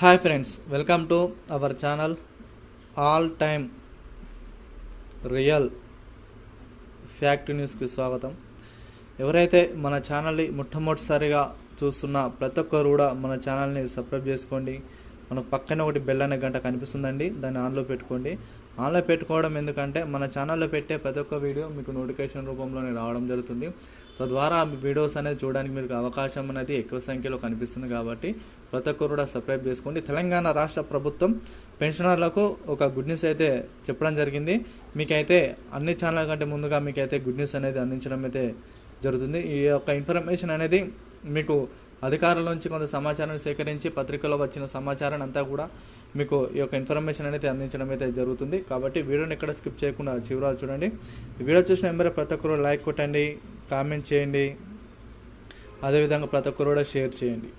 Hi friends welcome to our channel all time real fact న్యూస్కి స్వాగతం. ఎవరైతే మన ఛానల్ని మొట్టమొదటిసారిగా చూస్తున్న ప్రతి ఒక్కరు కూడా మన ఛానల్ని సబ్స్క్రైబ్ చేసుకోండి. మనకు పక్కన ఒకటి బెల్ అనే గంట కనిపిస్తుందండి దాన్ని ఆన్లో పెట్టుకోండి. ఆన్లో పెట్టుకోవడం ఎందుకంటే మన ఛానల్లో పెట్టే ప్రతి ఒక్క వీడియో మీకు నోటిఫికేషన్ రూపంలోనే రావడం జరుగుతుంది. తద్వారా ఆ వీడియోస్ అనేది చూడడానికి మీకు అవకాశం అనేది ఎక్కువ సంఖ్యలో కనిపిస్తుంది కాబట్టి ప్రతి ఒక్కరు కూడా సబ్స్క్రైబ్ చేసుకోండి. తెలంగాణ రాష్ట్ర ప్రభుత్వం పెన్షనర్లకు ఒక గుడ్ న్యూస్ అయితే చెప్పడం జరిగింది. మీకైతే అన్ని ఛానల్ కంటే ముందుగా మీకైతే గుడ్ న్యూస్ అనేది అందించడం అయితే జరుగుతుంది. ఈ యొక్క ఇన్ఫర్మేషన్ అనేది మీకు అధికారుల నుంచి కొంత సమాచారాన్ని సేకరించి పత్రికలో వచ్చిన సమాచారాన్ని అంతా కూడా మీకు ఈ యొక్క ఇన్ఫర్మేషన్ అనేది అందించడం అయితే జరుగుతుంది. కాబట్టి వీడియోని ఎక్కడ స్కిప్ చేయకుండా చివరాలు చూడండి. వీడియో చూసిన ఎంబరే ప్రతి ఒక్కరు లైక్ కొట్టండి కామెంట్ చేయండి. అదేవిధంగా ప్రతి ఒక్కరు కూడా షేర్ చేయండి.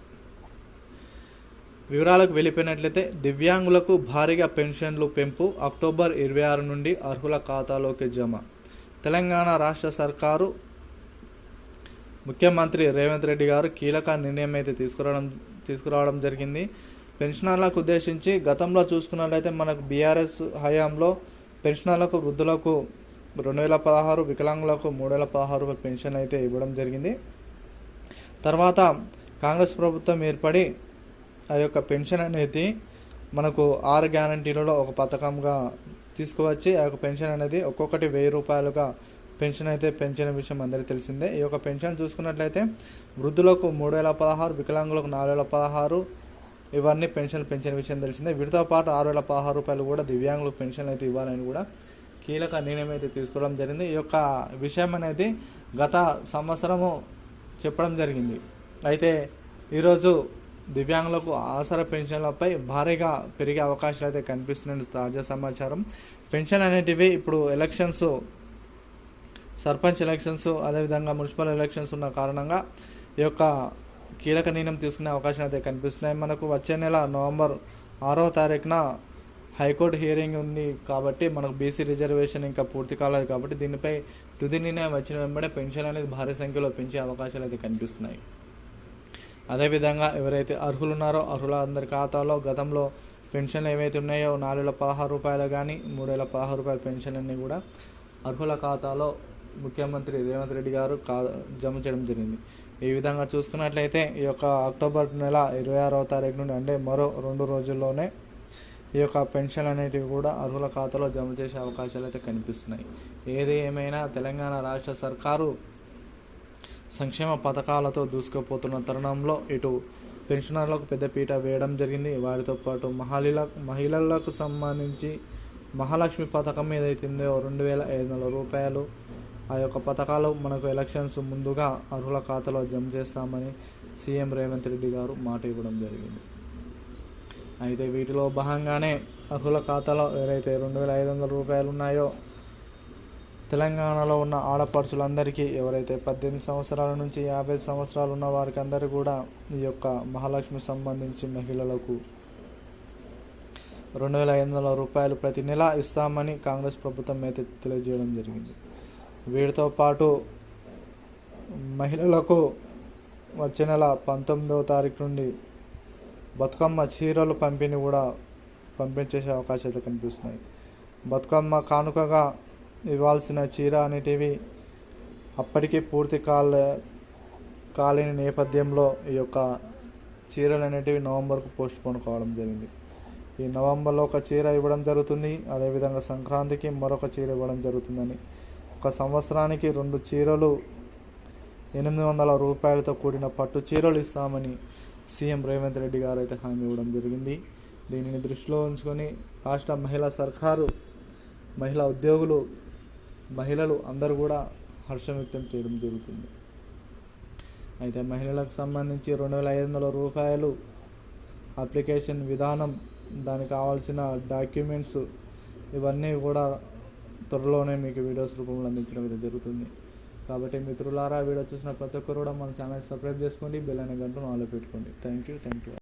వివరాలకు వెళ్ళిపోయినట్లయితే దివ్యాంగులకు భారీగా పెన్షన్లు పెంపు అక్టోబర్ ఇరవై ఆరు నుండి అర్హుల ఖాతాలోకి జమ. తెలంగాణ రాష్ట్ర సర్కారు ముఖ్యమంత్రి రేవంత్ రెడ్డి గారు కీలక నిర్ణయం అయితే తీసుకురావడం తీసుకురావడం జరిగింది. పెన్షనర్లకు ఉద్దేశించి గతంలో చూసుకున్నట్లయితే మనకు బీఆర్ఎస్ హయాంలో పెన్షనర్లకు వృద్ధులకు రెండు వేల పదహారు వికలాంగులకు మూడు వేల పదహారు రూపాయల పెన్షన్ అయితే ఇవ్వడం జరిగింది. తర్వాత కాంగ్రెస్ ప్రభుత్వం ఏర్పడి ఆ యొక్క పెన్షన్ అనేది మనకు ఆరు గ్యారంటీలలో ఒక పథకంగా తీసుకువచ్చి ఆ యొక్క పెన్షన్ అనేది ఒక్కొక్కటి వెయ్యి రూపాయలుగా పెన్షన్ అయితే పెంచిన విషయం అందరికీ తెలిసిందే. ఈ యొక్క పెన్షన్ చూసుకున్నట్లయితే వృద్ధులకు మూడు వేల పదహారు వికలాంగులకు నాలుగు వేల పదహారు ఇవన్నీ పెన్షన్లు పెంచిన విషయం తెలిసిందే. వీటితో పాటు ఆరు వేల పదహారు రూపాయలు కూడా దివ్యాంగులకు పెన్షన్లు అయితే ఇవ్వాలని కూడా కీలక నిర్ణయం అయితే తీసుకోవడం జరిగింది. ఈ యొక్క విషయం అనేది గత సంవత్సరము చెప్పడం జరిగింది. అయితే ఈరోజు దివ్యాంగులకు ఆసర పెన్షన్లపై భారీగా పెరిగే అవకాశాలు అయితే కనిపిస్తున్నాయి తాజా సమాచారం. పెన్షన్ అనేటివి ఇప్పుడు ఎలక్షన్స్ సర్పంచ్ ఎలక్షన్స్ అదేవిధంగా మున్సిపల్ ఎలక్షన్స్ ఉన్న కారణంగా ఈ యొక్క కీలక నిర్ణయం తీసుకునే అవకాశం అయితే కనిపిస్తున్నాయి. మనకు వచ్చే నెల నవంబర్ ఆరో తారీఖున హైకోర్టు హియరింగ్ ఉంది కాబట్టి మనకు బీసీ రిజర్వేషన్ ఇంకా పూర్తి కాలేదు కాబట్టి దీనిపై తుది నిర్ణయం వచ్చిన వెంబడే పెన్షన్ అనేది భారీ సంఖ్యలో పెంచే అవకాశాలు అయితే కనిపిస్తున్నాయి. అదేవిధంగా ఎవరైతే అర్హులు ఉన్నారో అర్హుల అందరి ఖాతాలో గతంలో పెన్షన్లు ఏవైతే ఉన్నాయో నాలుగు వేల పదహారు రూపాయలు కానీ మూడు వేల పదహారు రూపాయల పెన్షన్ అన్నీ కూడా అర్హుల ఖాతాలో ముఖ్యమంత్రి రేవంత్ రెడ్డి గారు కా జమ చేయడం జరిగింది. ఈ విధంగా చూసుకున్నట్లయితే ఈ యొక్క అక్టోబర్ నెల ఇరవై ఆరవ తారీఖు నుండి అంటే మరో రెండు రోజుల్లోనే ఈ యొక్క పెన్షన్ అనేటివి కూడా అర్హుల ఖాతాలో జమ చేసే అవకాశాలు అయితే కనిపిస్తున్నాయి. ఏది ఏమైనా తెలంగాణ రాష్ట్ర సర్కారు సంక్షేమ పథకాలతో దూసుకుపోతున్న తరుణంలో ఇటు పెన్షనర్లకు పెద్దపీట వేయడం జరిగింది. వారితో పాటు మహిళల మహిళలకు సంబంధించి మహాలక్ష్మి పథకం ఏదైతుందో రెండు వేల ఐదు వందల రూపాయలు ఆ యొక్క పథకాలు మనకు ఎలక్షన్స్ ముందుగా అర్హుల ఖాతాలో జమ చేస్తామని సీఎం రేవంత్ రెడ్డి గారు మాట ఇవ్వడం జరిగింది. అయితే వీటిలో భాగంగానే అర్హుల ఖాతాలో ఎవరైతే రెండు వేల ఐదు వందల రూపాయలు ఉన్నాయో తెలంగాణలో ఉన్న ఆడపడుచులందరికీ ఎవరైతే పద్దెనిమిది సంవత్సరాల నుంచి యాభై సంవత్సరాలు ఉన్న వారికి అందరూ కూడా ఈ యొక్క మహాలక్ష్మి సంబంధించి మహిళలకు రెండు వేల ఐదు వందల రూపాయలు ప్రతి నెల ఇస్తామని కాంగ్రెస్ ప్రభుత్వం అయితే తెలియజేయడం జరిగింది. వీటితో పాటు మహిళలకు వచ్చే నెల పంతొమ్మిదవ తారీఖు నుండి బతుకమ్మ చీరలు పంపిణీ కూడా పంపించేసే అవకాశాలు కనిపిస్తున్నాయి. బతుకమ్మ కానుకగా ఇవ్వాల్సిన చీర అనేటివి అప్పటికే పూర్తి కాలే కాలేని నేపథ్యంలో ఈ యొక్క చీరలు అనేటివి నవంబర్కు పోస్ట్ పోన్ కావడం జరిగింది. ఈ నవంబర్లో ఒక చీర ఇవ్వడం జరుగుతుంది. అదేవిధంగా సంక్రాంతికి మరొక చీర ఇవ్వడం జరుగుతుందని ఒక సంవత్సరానికి రెండు చీరలు ఎనిమిది వందల రూపాయలతో కూడిన పట్టు చీరలు ఇస్తామని సీఎం రేవంత్ రెడ్డి గారు అయితే హామీ ఇవ్వడం జరిగింది. దీనిని దృష్టిలో ఉంచుకొని రాష్ట్ర మహిళా సర్కారు మహిళా ఉద్యోగులు మహిళలు అందరూ కూడా హర్షం వ్యక్తం చేయడం జరుగుతుంది. అయితే మహిళలకు సంబంధించి రెండు వేల ఐదు వందల రూపాయలు అప్లికేషన్ విధానం దానికి కావాల్సిన డాక్యుమెంట్స్ ఇవన్నీ కూడా త్వరలోనే మీకు వీడియోస్ రూపంలో అందించడం అయితే జరుగుతుంది. కాబట్టి మిత్రులారా వీడియో చూసిన ప్రతి ఒక్కరు కూడా మన ఛానల్ సబ్స్క్రైబ్ చేసుకోండి బెల్ అనే గంటను ఆలో పెట్టుకోండి. Thank you thank you